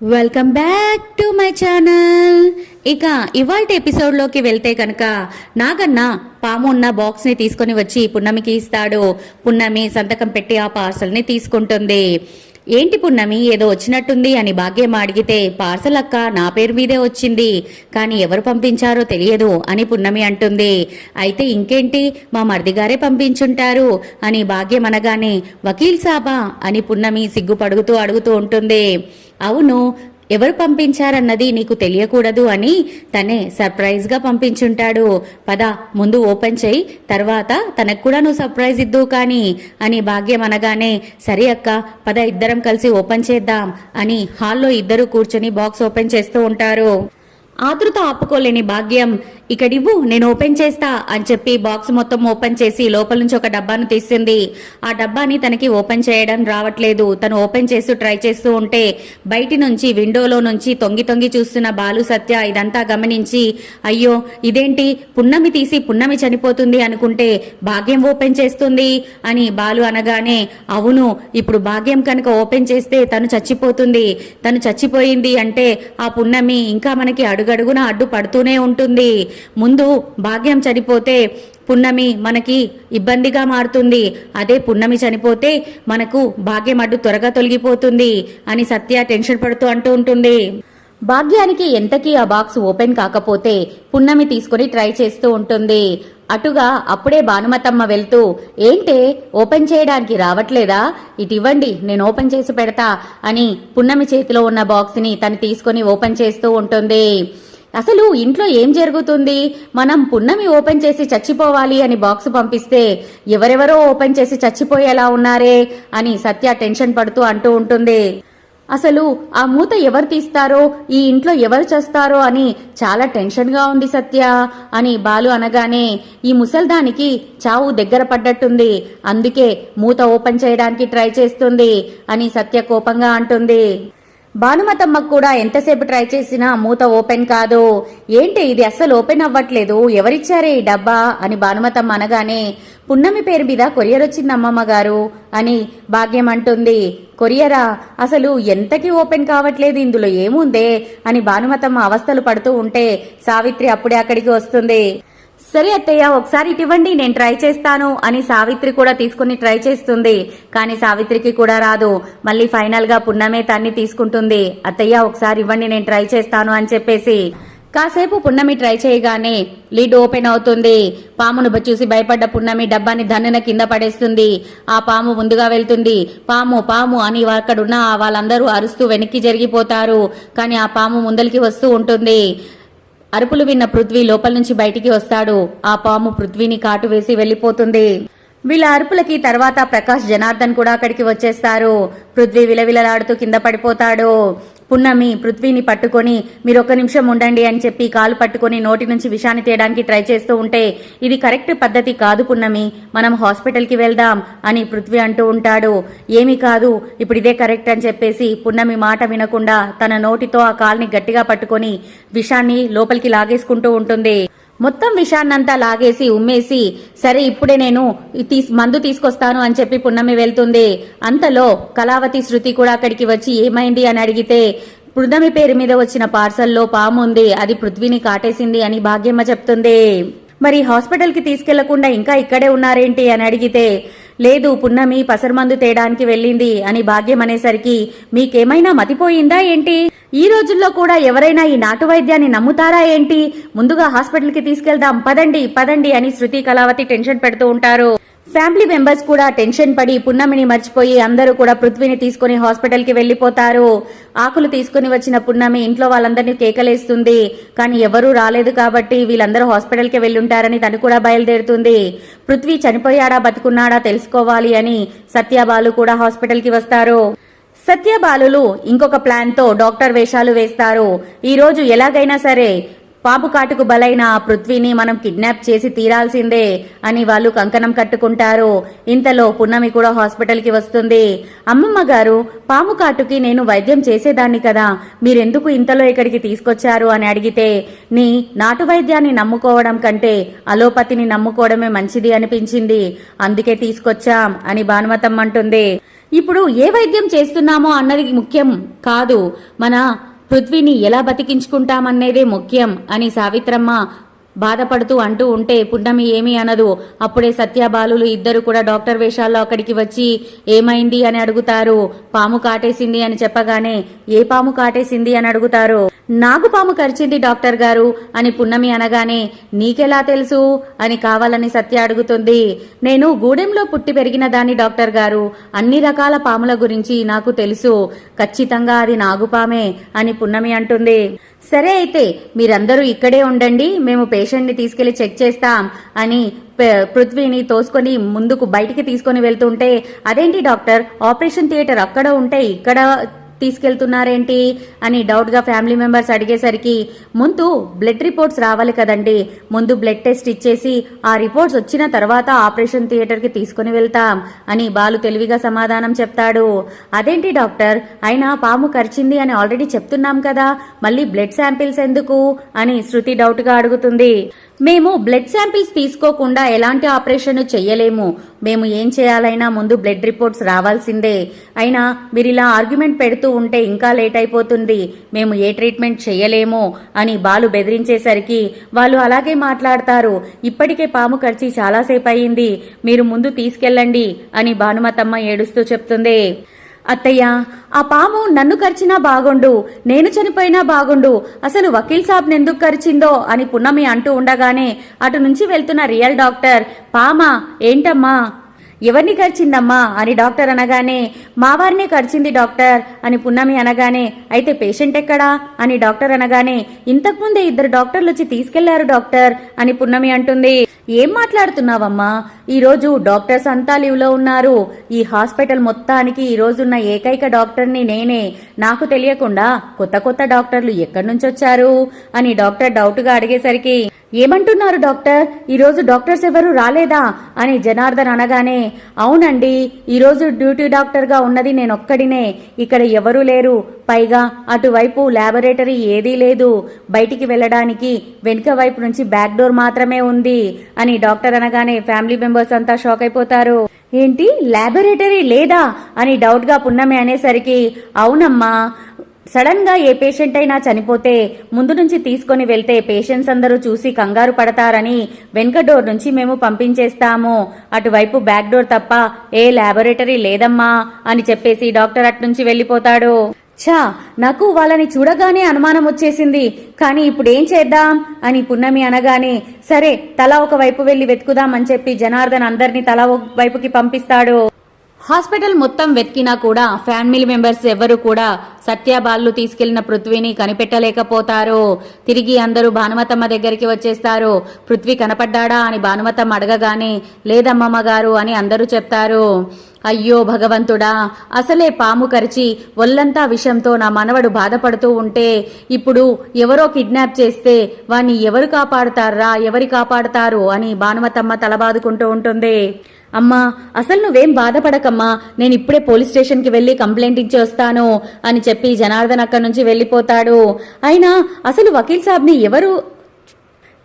Welcome back to my channel ఇక ఇవాళ ఎపిసోడ్లోకి వెళ్తే కనుక నాగన్న పాము ఉన్న బాక్స్ని తీసుకొని వచ్చి పున్నమికి ఇస్తాడు. పున్నమి సంతకం పెట్టి ఆ పార్సల్ని తీసుకుంటుంది. ఏంటి పున్నమి ఏదో వచ్చినట్టుంది అని భాగ్యం అడిగితే పార్సల్ అక్క నా పేరు మీదే వచ్చింది. కానీ ఎవరు పంపించారో తెలియదు అని పున్నమి అంటుంది. అయితే ఇంకేంటి? మా మర్దిగారే పంపించుంటారు అని భాగ్యం అనగానే వకీల్ సాబా అని పున్నమి సిగ్గుపడుగుతూ అడుగుతూ ఉంటుంది. అవును ఎవరు పంపించారన్నది నీకు తెలియకూడదు అని తనే సర్ప్రైజ్గా పంపించుంటాడు. పద ముందు ఓపెన్ చేయి తర్వాత తనకు కూడా నువ్వు సర్ప్రైజ్ ఇద్దు కానీ అని భాగ్యం అనగానే సరే అక్క పద ఇద్దరం కలిసి ఓపెన్ చేద్దాం అని హాల్లో ఇద్దరు కూర్చొని బాక్స్ ఓపెన్ చేస్తూ ఉంటారు. ఆతృత ఆపుకోలేని భాగ్యం. ఇక్కడివ్వు నేను ఓపెన్ చేస్తా అని చెప్పి బాక్స్ మొత్తం ఓపెన్ చేసి లోపల నుంచి ఒక డబ్బాను తీసింది. ఆ డబ్బాని తనకి ఓపెన్ చేయడం రావట్లేదు. తను ఓపెన్ చేస్తూ ట్రై చేస్తూ ఉంటే బయటి నుంచి విండోలో నుంచి తొంగి తొంగి చూస్తున్న బాలు సత్య ఇదంతా గమనించి అయ్యో ఇదేంటి? పున్నమి తీసి పున్నమి చనిపోతుంది అనుకుంటే భాగ్యం ఓపెన్ చేస్తుంది? అని బాలు అనగానే అవును ఇప్పుడు భాగ్యం కనుక ఓపెన్ చేస్తే తను చచ్చిపోతుంది. తను చచ్చిపోయింది అంటే ఆ పున్నమి ఇంకా మనకి అడుగు అడుగడుగున అడ్డు పడుతూనే ఉంటుంది. ముందు భాగ్యం చనిపోతే పున్నమి మనకి ఇబ్బందిగా మారుతుంది. అదే పున్నమి చనిపోతే మనకు భాగ్యం అడ్డు త్వరగా తొలగిపోతుంది అని సత్య టెన్షన్ పడుతూ అంటూ ఉంటుంది. భాగ్యానికి ఎంతకీ ఆ బాక్స్ ఓపెన్ కాకపోతే పున్నమి తీసుకుని ట్రై చేస్తూ ఉంటుంది. అటుగా అప్పుడే భానుమతమ్మ వెళ్తూ ఏంటే ఓపెన్ చేయడానికి రావట్లేదా? ఇటు ఇవ్వండి నేను ఓపెన్ చేసి పెడతా అని పున్నమి చేతిలో ఉన్న బాక్స్ని తను తీసుకొని ఓపెన్ చేస్తూ ఉంటుంది. అసలు ఇంట్లో ఏం జరుగుతుంది? మనం పున్నమి ఓపెన్ చేసి చచ్చిపోవాలి అని బాక్స్ పంపిస్తే ఎవరెవరో ఓపెన్ చేసి చచ్చిపోయేలా ఉన్నారే అని సత్య టెన్షన్ పడుతూ అంటూ ఉంటుంది. అసలు ఆ మూత ఎవరు తీస్తారో ఈ ఇంట్లో ఎవరు చేస్తారో అని చాలా టెన్షన్గా ఉంది సత్య. అని బాలు అనగానే ఈ ముసల్దానికి చావు దగ్గర పడ్డట్టుంది. అందుకే మూత ఓపెన్ చేయడానికి ట్రై చేస్తుంది అని సత్య కోపంగా అంటుంది. భానుమతమ్మకు కూడా ఎంతసేపు ట్రై చేసినా మూత ఓపెన్ కాదు. ఏంటి ఇది అస్సలు ఓపెన్ అవ్వట్లేదు? ఎవరిచ్చారే ఈ డబ్బా? అని భానుమతమ్మ అనగానే పున్నమి పేరు మీద కొరియర్ వచ్చింది అమ్మమ్మ గారు అని భాగ్యం అంటుంది. కొరియరా? అసలు ఎంతకి ఓపెన్ కావట్లేదు ఇందులో? ఏముందే? అని భానుమతమ్మ అవస్థలు పడుతూ ఉంటే సావిత్రి అప్పుడే అక్కడికి వస్తుంది. సరే అత్తయ్య ఒకసారి ఇటివ్వండి నేను ట్రై చేస్తాను అని సావిత్రి కూడా తీసుకుని ట్రై చేస్తుంది. కానీ సావిత్రికి కూడా రాదు. మళ్ళీ ఫైనల్గా పున్నమే తన్ని తీసుకుంటుంది. అత్తయ్య ఒకసారి ఇవ్వండి నేను ట్రై చేస్తాను అని చెప్పేసి. కాసేపు పున్నమి ట్రై చేయగానే లీడ్ ఓపెన్ అవుతుంది. పామును చూసి భయపడ్డ పున్నమి డబ్బాని ధన్నున కింద పడేస్తుంది. ఆ పాము ముందుగా వెళ్తుంది. పాము పాము అని అక్కడున్న వాళ్ళందరూ అరుస్తూ వెనక్కి జరిగిపోతారు. కానీ ఆ పాము ముందలికి వస్తూ ఉంటుంది. అరుపులు విన్న పృథ్వీ లోపల నుంచి బయటికి వస్తాడు. ఆ పాము పృథ్వీని కాటు వేసి వెళ్ళిపోతుంది వీళ్ళ అరుపులకి తర్వాత ప్రకాష్ జనార్దన్ కూడా అక్కడికి వచ్చేస్తారు. పృథ్వీ విలవిలలాడుతూ కింద పడిపోతాడు. పున్నమి పృథ్వీని పట్టుకొని మీరు ఒక్క నిమిషం ఉండండి అని చెప్పి కాలు పట్టుకొని నోటి నుంచి విషాన్ని తీయడానికి ట్రై చేస్తూ ఉంటే ఇది కరెక్ట్ పద్ధతి కాదు పున్నమి మనం హాస్పిటల్కి వెళ్దాం అని పృథ్వీ అంటూ ఉంటాడు. ఏమీ కాదు ఇప్పుడు ఇదే కరెక్ట్ అని చెప్పేసి పున్నమి మాట వినకుండా తన నోటితో ఆ కాల్ని గట్టిగా పట్టుకొని విషాన్ని లోపలికి లాగేసుకుంటూ ఉంటుంది. మొత్తం విషాన్నంతా లాగేసి ఉమ్మేసి సరే ఇప్పుడే నేను మందు తీసుకొస్తాను అని చెప్పి పున్నమి వెళ్తుంది. అంతలో కళావతి శృతి కూడా అక్కడికి వచ్చి ఏమైంది? అని అడిగితే పున్నమి పేరు మీద వచ్చిన పార్సల్లో పాము ఉంది. అది పృథ్వీని కాటేసింది అని భాగ్యమ్మ చెప్తుంది. మరి హాస్పిటల్కి తీసుకెళ్ళకుండా ఇంకా ఇక్కడే ఉన్నారేంటి? అని అడిగితే లేదు పున్నమి పసరమందు తేడానికి వెళ్ళింది అని భాగ్యం అనేసరికి మీకేమైనా మతిపోయిందా ఏంటి? ఈ రోజుల్లో కూడా ఎవరైనా ఈ నాటు వైద్యాన్ని నమ్ముతారా ఏంటి? ముందుగా హాస్పిటల్కి తీసుకెళ్దాం. పదండి పదండి అని శృతి కళావతి టెన్షన్ పెడుతూ ఉంటారు. ఫ్యామిలీ మెంబర్స్ కూడా టెన్షన్ పడి పున్నమిని మర్చిపోయి అందరూ కూడా పృథ్వీని తీసుకుని హాస్పిటల్కి వెళ్ళిపోతారు ఆకులు తీసుకుని వచ్చిన పున్నమి ఇంట్లో వాళ్ళందరినీ కేకలేస్తుంది. కానీ ఎవరూ రాలేదు కాబట్టి వీళ్ళందరూ హాస్పిటల్కి వెళ్ళుంటారని తను కూడా బయలుదేరుతుంది. పృథ్వీ చనిపోయాడా బతుకున్నాడా తెలుసుకోవాలి అని సత్యాబాలు కూడా హాస్పిటల్కి వస్తారు. సత్యబాలులు ఇంకొక ప్లాన్తో డాక్టర్ వేషాలు వేస్తారు. ఈరోజు ఎలాగైనా సరే పాపు కాటుకు బలైన ఆ పృథ్వీని మనం కిడ్నాప్ చేసి తీరాల్సిందే అని వాళ్ళు కంకణం కట్టుకుంటారు. ఇంతలో పున్నమి కూడా హాస్పిటల్కి వస్తుంది. అమ్మమ్మ గారు పాము కాటుకి నేను వైద్యం చేసేదాన్ని కదా మీరెందుకు ఇంతలో ఇక్కడికి తీసుకొచ్చారు అని అడిగితే నీ నాటు వైద్యాన్ని నమ్ముకోవడం కంటే అలోపతిని నమ్ముకోవడమే మంచిది అనిపించింది. అందుకే తీసుకొచ్చాం అని భానుమతమ్మ అంటుంది. ఇప్పుడు ఏ వైద్యం చేస్తున్నామో అన్నది ముఖ్యం కాదు. మన పృథ్వీని ఎలా బతికించుకుంటామనేదే ముఖ్యం అని సావిత్రమ్మ బాధపడుతూ అంటూ ఉంటే పున్నమి ఏమీ అనదు. అప్పుడే సత్యబాలులు ఇద్దరు కూడా డాక్టర్ వేషాల్లో అక్కడికి వచ్చి ఏమైంది అని అడుగుతారు. పాము కాటేసింది అని చెప్పగానే ఏ పాము కాటేసింది అని అడుగుతారు. నాగుపాము కరిచింది డాక్టర్ గారు అని పున్నమి అనగానే నీకెలా తెలుసు? అని కావాలని సత్య అడుగుతుంది. నేను గూడెంలో పుట్టి పెరిగిన దాన్ని డాక్టర్ గారు అన్ని రకాల పాముల గురించి నాకు తెలుసు. ఖచ్చితంగా అది నాగుపామే అని పున్నమి అంటుంది. సరే అయితే మీరందరూ ఇక్కడే ఉండండి మేము పేషెంట్ని తీసుకెళ్ళి చెక్ చేస్తాం అని పృథ్వీని తోసుకొని ముందుకు బయటికి తీసుకొని వెళ్తుంటే అదేంటి డాక్టర్ ఆపరేషన్ థియేటర్ అక్కడ ఉంటే ఇక్కడ తీసుకెళ్తున్నారేంటి అని డౌట్గా ఫ్యామిలీ మెంబర్స్ అడిగేసరికి ముందు బ్లడ్ రిపోర్ట్స్ రావాలి కదండి. ముందు బ్లడ్ టెస్ట్ ఇచ్చేసి ఆ రిపోర్ట్స్ వచ్చిన తర్వాత ఆపరేషన్ థియేటర్కి తీసుకుని వెళ్తాం అని బాలు తెలివిగా సమాధానం చెప్తాడు. అదేంటి డాక్టర్? అయినా పాము కరిచింది అని ఆల్రెడీ చెప్తున్నాం కదా. మళ్ళీ బ్లడ్ శాంపిల్స్ ఎందుకు? అని శృతి డౌట్గా అడుగుతుంది. మేము బ్లడ్ శాంపిల్స్ తీసుకోకుండా ఎలాంటి ఆపరేషన్ చెయ్యలేము. మేము ఏం చేయాలైనా ముందు బ్లడ్ రిపోర్ట్స్ రావాల్సిందే. అయినా మీరు ఇలా ఆర్గ్యుమెంట్ పెడుతూ ఉంటే ఇంకా లేట్ అయిపోతుంది. మేము ఏ ట్రీట్మెంట్ చెయ్యలేము అని బాలు బెదిరించేసరికి వాళ్ళు అలాగే మాట్లాడతారు. ఇప్పటికే పాము కరిచి చాలాసేపు అయింది మీరు ముందు తీసుకెళ్ళండి అని భానుమతమ్మ ఏడుస్తూ చెప్తుంది. అత్తయ్య ఆ పాము నన్ను కరిచినా బాగుండు నేను చనిపోయినా బాగుండు అసలు వకీల్ సాబ్ ఎందుకు కరిచిందో అని పున్నమి అంటూ ఉండగానే అటు నుంచి వెళ్తున్న రియల్ డాక్టర్ పామా ఏంటమ్మా? ఎవరిని కరిచిందమ్మా అని డాక్టర్ అనగానే మా వారిని కరిచింది డాక్టర్ అని పున్నమి అనగానే అయితే పేషెంట్ ఎక్కడా అని డాక్టర్ అనగానే ఇంతకుముందే ఇద్దరు డాక్టర్లు వచ్చి తీసుకెళ్ళారు డాక్టర్ అని పున్నమి అంటుంది. ఏం మాట్లాడుతున్నావమ్మా? ఈరోజు డాక్టర్స్ అంతా లీవ్లో ఉన్నారు. ఈ హాస్పిటల్ మొత్తానికి ఈ రోజున్న ఏకైక డాక్టర్ని నేనే. నాకు తెలియకుండా కొత్త కొత్త డాక్టర్లు ఎక్కడి నుంచి వచ్చారు అని డాక్టర్ డౌట్గా అడిగేసరికి ఏమంటున్నారు డాక్టర్? ఈరోజు డాక్టర్స్ ఎవరు రాలేదా? అని జనార్దన్ అనగానే అవునండి ఈరోజు డ్యూటీ డాక్టర్గా ఉన్నది నేనొక్కడినే. ఇక్కడ ఎవరూ లేరు. పైగా అటువైపు ల్యాబొరేటరీ ఏదీ లేదు. బయటికి వెళ్ళడానికి వెనుక వైపు నుంచి బ్యాక్ డోర్ మాత్రమే ఉంది అని డాక్టర్ అనగానే ఫ్యామిలీ మెంబర్స్ అంతా షాక్ అయిపోతారు. ఏంటి? ల్యాబొరేటరీ లేదా? అని డౌట్గా పున్నమే అనేసరికి అవునమ్మా. సడన్గా ఏ పేషెంట్ అయినా చనిపోతే ముందు నుంచి తీసుకొని వెళ్తే పేషెంట్స్ అందరూ చూసి కంగారు పడతారని వెనుక డోర్ నుంచి మేము పంపించేస్తాము. అటువైపు బ్యాక్ డోర్ తప్ప ఏ ల్యాబొరేటరీ లేదమ్మా అని చెప్పేసి డాక్టర్ అట్నుంచి వెళ్ళిపోతాడు. ఛా నాకు వాళ్ళని చూడగానే అనుమానం వచ్చేసింది. కానీ ఇప్పుడు ఏం చేద్దాం? అని పున్నమి అనగానే సరే తల ఒక వైపు వెళ్ళి వెతుకుదాం అని చెప్పి జనార్దన్ అందరినీ తల ఒక వైపుకి పంపిస్తాడు. హాస్పిటల్ మొత్తం వెతికినా కూడా ఫ్యామిలీ మెంబర్స్ ఎవరు కూడా సత్యబాలు తీసుకెళ్ళిన పృథ్వీని కనిపెట్టలేకపోతారు. తిరిగి అందరూ భానుమతమ్మ దగ్గరికి వచ్చేస్తారు. పృథ్వీ కనపడ్డాడా అని భానుమతమ్మ అడగగానే లేదమ్మమ్మ గారు అని అందరూ చెప్తారు. అయ్యో భగవంతుడా అసలే పాము కరిచి ఒళ్ళంతా విషంతో నా మనవడు బాధపడుతూ ఉంటే ఇప్పుడు ఎవరో కిడ్నాప్ చేస్తే వాణ్ణి ఎవరు కాపాడుతారా ఎవరి కాపాడుతారు అని భానుమతమ్మ తలబాదుకుంటూ ఉంటుంది. అమ్మా అసలు నువ్వేం బాధపడకమ్మా నేను ఇప్పుడే పోలీస్ స్టేషన్కి వెళ్ళి కంప్లైంట్ ఇచ్చి వస్తాను అని చెప్పి జనార్దన్ అక్కడి నుంచి వెళ్ళిపోతాడు. అయినా అసలు వకీల్ సాబ్ని ఎవరు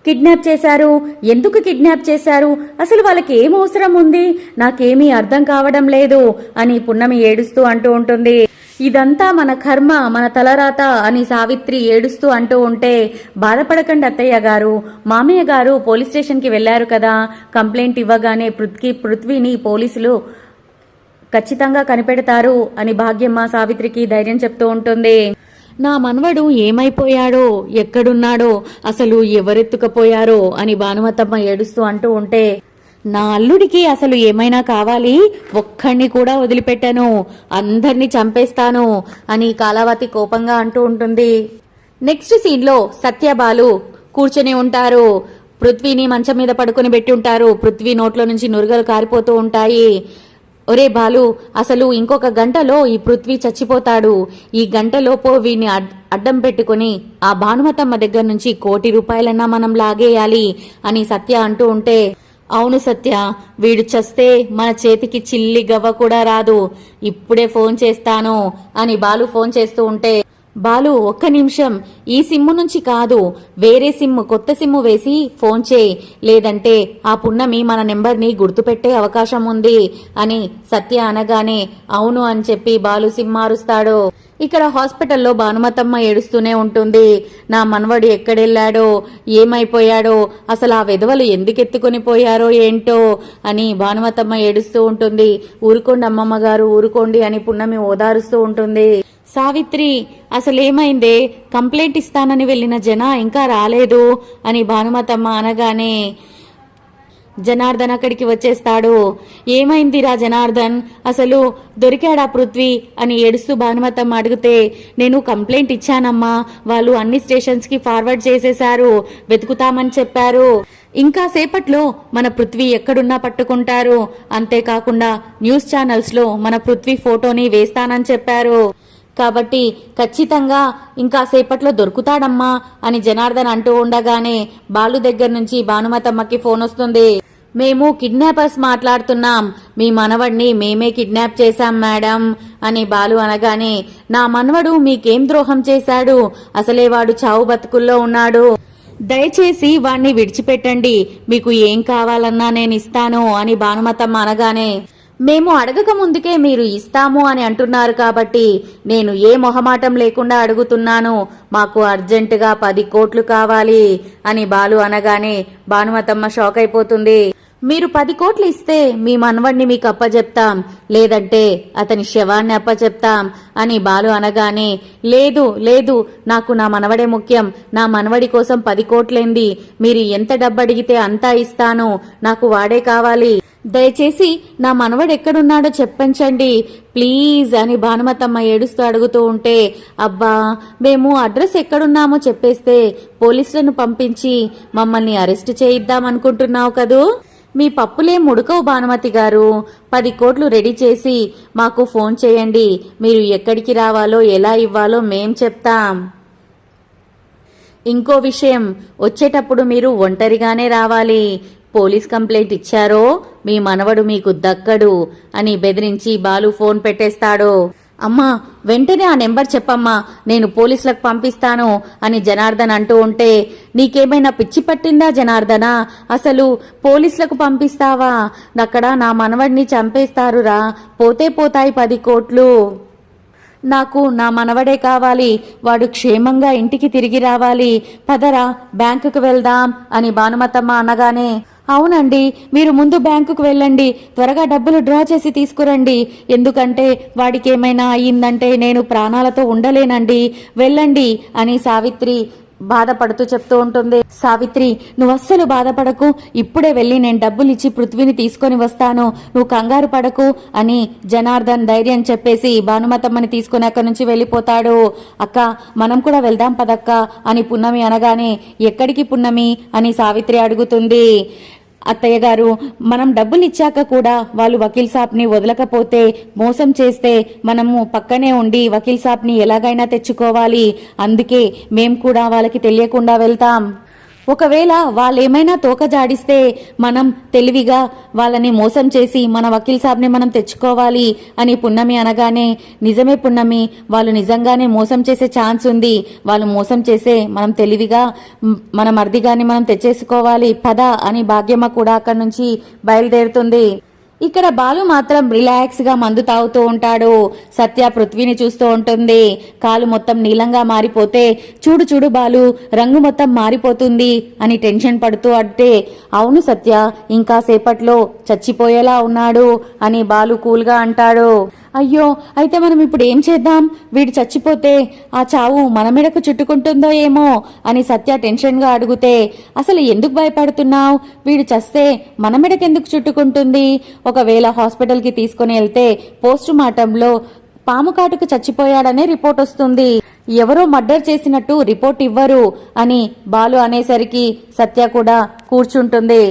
కిడ్నాప్ చేశారు? ఎందుకు కిడ్నాప్ చేశారు? అసలు వాళ్ళకి ఏం అవసరం ఉంది? నాకేమీ అర్థం కావడం లేదు అని పున్నమి ఏడుస్తూ అంటూ ఉంటుంది. ఇదంతా మన కర్మ మన తలరాత అని సావిత్రి ఏడుస్తూ అంటూ ఉంటే బాధపడకండి అత్తయ్య గారు. మామయ్య గారు పోలీస్ స్టేషన్కి వెళ్ళారు కదా. కంప్లైంట్ ఇవ్వగానే పృథ్వీ పృథ్వీని పోలీసులు ఖచ్చితంగా కనిపెడతారు అని భాగ్యమ్మ సావిత్రికి ధైర్యం చెప్తూ ఉంటుంది. నా మనవడు ఏమైపోయాడో ఎక్కడున్నాడో అసలు ఎవరెత్తుకపోయారో అని భానుమతమ్మ ఏడుస్తూ అంటూ ఉంటే నా అల్లుడికి అసలు ఏమైనా కావాలి? ఒక్కడిని కూడా వదిలిపెట్టను. అందరినీ చంపేస్తాను అని కాలావతి కోపంగా అంటూ ఉంటుంది. నెక్స్ట్ సీన్లో సత్యబాలు కూర్చొని ఉంటారు. పృథ్వీని మంచం మీద పడుకొని పెట్టి ఉంటారు. పృథ్వీ నోట్లో నుంచి నురగలు కారిపోతూ ఉంటాయి. ఒరే బాలు అసలు ఇంకొక గంటలో ఈ పృథ్వీ చచ్చిపోతాడు. ఈ గంటలోపో వీడిని అడ్- అడ్డం పెట్టుకుని ఆ భానుమతమ్మ దగ్గర నుంచి కోటి రూపాయలన్నా మనం లాగేయాలి అని సత్య అంటూ ఉంటే అవును సత్య వీడు చస్తే మన చేతికి చిల్లి గవ్వ కూడా రాదు. ఇప్పుడే ఫోన్ చేస్తాను అని బాలు ఫోన్ చేస్తూ ఉంటే బాలు ఒక్క నిమిషం. ఈ సిమ్ము నుంచి కాదు. వేరే సిమ్ కొత్త సిమ్ము వేసి ఫోన్ చేయి. లేదంటే ఆ పున్నమి మన నెంబర్ని గుర్తుపెట్టే అవకాశం ఉంది అని సత్య అనగానే అవును అని చెప్పి బాలు సిమ్ మారుస్తాడు. ఇక్కడ హాస్పిటల్లో భానుమతమ్మ ఏడుస్తూనే ఉంటుంది. నా మనవడు ఎక్కడెళ్ళాడో? ఏమైపోయాడో? అసలు ఆ విధవలు ఎందుకెత్తుకుని పోయారో ఏంటో? అని భానుమతమ్మ ఏడుస్తూ ఉంటుంది. ఊరుకోండి అమ్మమ్మ గారు ఊరుకోండి అని పున్నమి ఓదారుస్తూ ఉంటుంది. సావిత్రి అసలేమైందే? కంప్లైంట్ ఇస్తానని వెళ్ళిన జన ఇంకా రాలేదు అని భానుమతమ్మ అనగానే జనార్దన్ అక్కడికి వచ్చేస్తాడు. ఏమైందిరా జనార్దన్? అసలు దొరికాడా పృథ్వీ? అని ఏడుస్తూ భానుమతమ్మ అడిగితే నేను కంప్లైంట్ ఇచ్చానమ్మా. వాళ్ళు అన్ని స్టేషన్స్కి ఫార్వర్డ్ చేసేశారు. వెతుకుతామని చెప్పారు. ఇంకా సేపట్లో మన పృథ్వీ ఎక్కడున్నా పట్టుకుంటారు. అంతేకాకుండా న్యూస్ ఛానల్స్లో మన పృథ్వీ ఫోటోని వేస్తానని చెప్పారు. కాబట్టి ఖచ్చితంగా ఇంకా సేపట్లో దొరుకుతాడమ్మా అని జనార్దన్ అంటూ ఉండగానే బాలు దగ్గర నుంచి భానుమతమ్మకి ఫోన్ వస్తుంది. మేము కిడ్నాపర్స్ మాట్లాడుతున్నాం. మీ మనవడిని మేమే కిడ్నాప్ చేశాం మేడం అని బాలు అనగానే నా మనవడు మీకేం ద్రోహం చేశాడు? అసలే వాడు చావు బతుకుల్లో ఉన్నాడు. దయచేసి వాణ్ణి విడిచిపెట్టండి. మీకు ఏం కావాలన్నా నేను ఇస్తాను అని భానుమతమ్మ అనగానే మేము అడగక ముందుకే మీరు ఇస్తాము అని అంటున్నారు కాబట్టి నేను ఏ మొహమాటం లేకుండా అడుగుతున్నాను. మాకు అర్జెంటుగా పది కోట్లు కావాలి అని బాలు అనగానే భానుమతమ్మ షాక్ అయిపోతుంది. మీరు పది కోట్లు ఇస్తే మీ మనవడిని మీకు అప్పచెప్తాం లేదంటే అతని శవాన్ని అప్పచెప్తాం అని బాలు అనగానే లేదు లేదు నాకు నా మనవడే ముఖ్యం. నా మనవడి కోసం పది కోట్లేంది. మీరు ఎంత డబ్బు అడిగితే అంతా ఇస్తాను. నాకు వాడే కావాలి. దయచేసి నా మనవడు ఎక్కడున్నాడో చెప్పించండి. ప్లీజ్ అని భానుమతమ్మ ఏడుస్తూ అడుగుతూ ఉంటే అబ్బా మేము అడ్రస్ ఎక్కడున్నామో చెప్పేస్తే పోలీసులను పంపించి మమ్మల్ని అరెస్ట్ చేయిద్దామనుకుంటున్నావు కదూ? మీ పప్పులే ముడుకవు భానుమతి గారు. పది కోట్లు రెడీ చేసి మాకు ఫోన్ చేయండి. మీరు ఎక్కడికి రావాలో ఎలా ఇవ్వాలో మేం చెప్తాం. ఇంకో విషయం వచ్చేటప్పుడు మీరు ఒంటరిగానే రావాలి. పోలీస్ కంప్లైంట్ ఇచ్చారో? మీ మనవడు మీకు దక్కడు అని బెదిరించి బాలు ఫోన్ పెట్టేస్తాడు. అమ్మా వెంటనే ఆ నెంబర్ చెప్పమ్మా నేను పోలీసులకు పంపిస్తాను అని జనార్దన్ అంటూ ఉంటే నీకేమైనా పిచ్చి పట్టిందా జనార్దన? అసలు పోలీసులకు పంపిస్తావా? అక్కడ నా మనవడిని చంపేస్తారురా. పోతే పోతాయి పది కోట్లు. నాకు నా మనవడే కావాలి. వాడు క్షేమంగా ఇంటికి తిరిగి రావాలి. పదరా బ్యాంకుకు వెళ్దాం అని భానుమతమ్మ అనగానే అవునండి మీరు ముందు బ్యాంకుకు వెళ్ళండి త్వరగా డబ్బులు డ్రా చేసి తీసుకురండి. ఎందుకంటే వాడికి ఏమైనా అయ్యిందంటే నేను ప్రాణాలతో ఉండలేనండి. వెళ్ళండి అని సావిత్రి బాధపడుతూ చెప్తూ ఉంటుంది. సావిత్రి నువ్వు అస్సలు బాధపడకు ఇప్పుడే వెళ్ళి నేను డబ్బులు ఇచ్చి పృథ్వీని తీసుకొని వస్తాను. నువ్వు కంగారు పడకు అని జనార్దన్ ధైర్యం చెప్పేసి భానుమతమ్మని తీసుకొని అక్కడి నుంచి వెళ్ళిపోతాడు. అక్క మనం కూడా వెళ్దాం పదక్క అని పున్నమి అనగానే ఎక్కడికి పున్నమి అని సావిత్రి అడుగుతుంది. అత్తయ్య గారు మనం డబ్బులు ఇచ్చాక కూడా వాళ్ళు వకీల్ సాబ్ని వదలకపోతే మోసం చేస్తే మనము పక్కనే ఉండి వకీల్ సాబ్ని ఎలాగైనా తెచ్చుకోవాలి. అందుకే మేం కూడా వాళ్ళకి తెలియకుండా వెళ్తాం. ఒకవేళ వాళ్ళేమైనా తోక జాడిస్తే మనం తెలివిగా వాళ్ళని మోసం చేసి మన వకీల్ సాబ్ని మనం తెచ్చుకోవాలి అని పున్నమి అనగానే నిజమే పున్నమి వాళ్ళు నిజంగానే మోసం చేసే ఛాన్స్ ఉంది. వాళ్ళు మోసం చేసే మనం తెలివిగా మన మర్దిగాని మనం తెచ్చేసుకోవాలి. పద అని భాగ్యమ్మ కూడా అక్కడి నుంచి బయలుదేరుతుంది. ఇక్కడ బాలు మాత్రం రిలాక్స్గా మందు తాగుతూ ఉంటాడు. సత్య పృథ్వీని చూస్తూ ఉంటుంది. కాలు మొత్తం నీలంగా మారిపోతే చూడు చూడు బాలు రంగు మొత్తం మారిపోతుంది అని టెన్షన్ పడుతూ అంటే అవును సత్య ఇంకా సేపట్లో చచ్చిపోయేలా ఉన్నాడు అని బాలు కూల్గా అంటాడు. అయ్యో అయితే మనం ఇప్పుడు ఏం చేద్దాం? వీడు చచ్చిపోతే ఆ చావు మన మెడకు చుట్టుకుంటుందో ఏమో అని సత్య టెన్షన్గా అడిగితే అసలు ఎందుకు భయపడుతున్నావు? వీడు చస్తే మన మెడకెందుకు చుట్టుకుంటుంది? ఒకవేళ హాస్పిటల్కి తీసుకుని వెళ్తే పోస్ట్ మార్టంలో పాము కాటుకు చచ్చిపోయాడనే రిపోర్ట్ వస్తుంది. ఎవరో మర్డర్ చేసినట్టు రిపోర్ట్ ఇవ్వరు అని బాలు అనేసరికి సత్య కూడా కూర్చుంటుంది.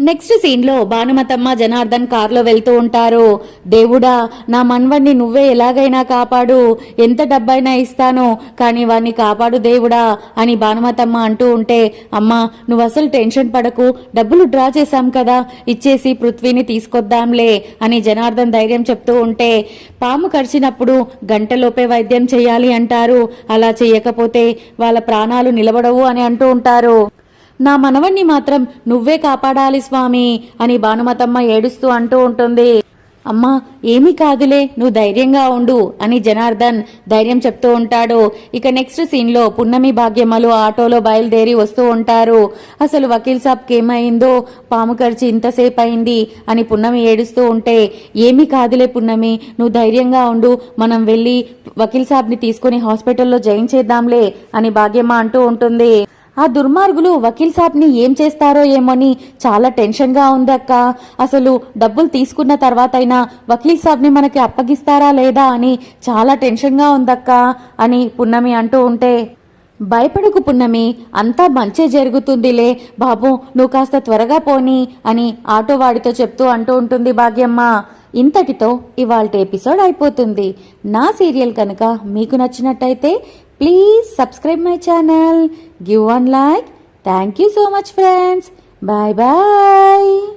నెక్స్ట్ సీన్లో భానుమతమ్మ జనార్దన్ కారులో వెళ్తూ ఉంటారు. దేవుడా నా మన్వణ్ణి నువ్వే ఎలాగైనా కాపాడు. ఎంత డబ్బైనా ఇస్తాను కానీ వాణ్ణి కాపాడు దేవుడా అని భానుమతమ్మ అంటూ ఉంటే అమ్మా నువ్వు అసలు టెన్షన్ పడకు. డబ్బులు డ్రా చేశాం కదా. ఇచ్చేసి పృథ్వీని తీసుకొద్దాంలే అని జనార్దన్ ధైర్యం చెప్తూ ఉంటే పాము కరిచినప్పుడు గంటలోపే వైద్యం చేయాలి అంటారు. అలా చేయకపోతే వాళ్ళ ప్రాణాలు నిలబడవు అని అంటూ ఉంటారు. నా మనవణ్ణి మాత్రం నువ్వే కాపాడాలి స్వామి అని భానుమతమ్మ ఏడుస్తూ అంటూ ఉంటుంది. అమ్మా ఏమీ కాదులే నువ్వు ధైర్యంగా ఉండు అని జనార్దన్ ధైర్యం చెప్తూ ఉంటాడు. ఇక నెక్స్ట్ సీన్లో పున్నమి భాగ్యమ్మలు ఆటోలో బయలుదేరి వస్తూ ఉంటారు. అసలు వకీల్ సాబ్కి ఏమైందో పాము ఖర్చు ఇంతసేపు అయింది అని పున్నమి ఏడుస్తూ ఉంటే ఏమీ కాదులే పున్నమి నువ్వు ధైర్యంగా ఉండు మనం వెళ్ళి వకీల్ సాబ్ని తీసుకుని హాస్పిటల్లో జాయిన్ చేద్దాంలే అని భాగ్యమ్మ అంటూ ఉంటుంది. ఆ దుర్మార్గులు వకీల్ సాబ్ని ఏం చేస్తారో ఏమోని చాలా టెన్షన్గా ఉందక్క అసలు డబ్బులు తీసుకున్న తర్వాతైనా వకీల్ సాబ్ని మనకి అప్పగిస్తారా లేదా అని చాలా టెన్షన్గా ఉందక్క అని పున్నమి అంటూ ఉంటే భయపడకు పున్నమి అంతా మంచే జరుగుతుందిలే బాబు నువ్వు కాస్త త్వరగా పోని అని ఆటో వాడితో చెప్తూ అంటూ ఉంటుంది భాగ్యమ్మ. ఇంతటితో ఇవాళ ఎపిసోడ్ అయిపోతుంది. నా సీరియల్ కనుక మీకు నచ్చినట్టయితే please subscribe my channel. give one like. Thank you so much friends. Bye bye.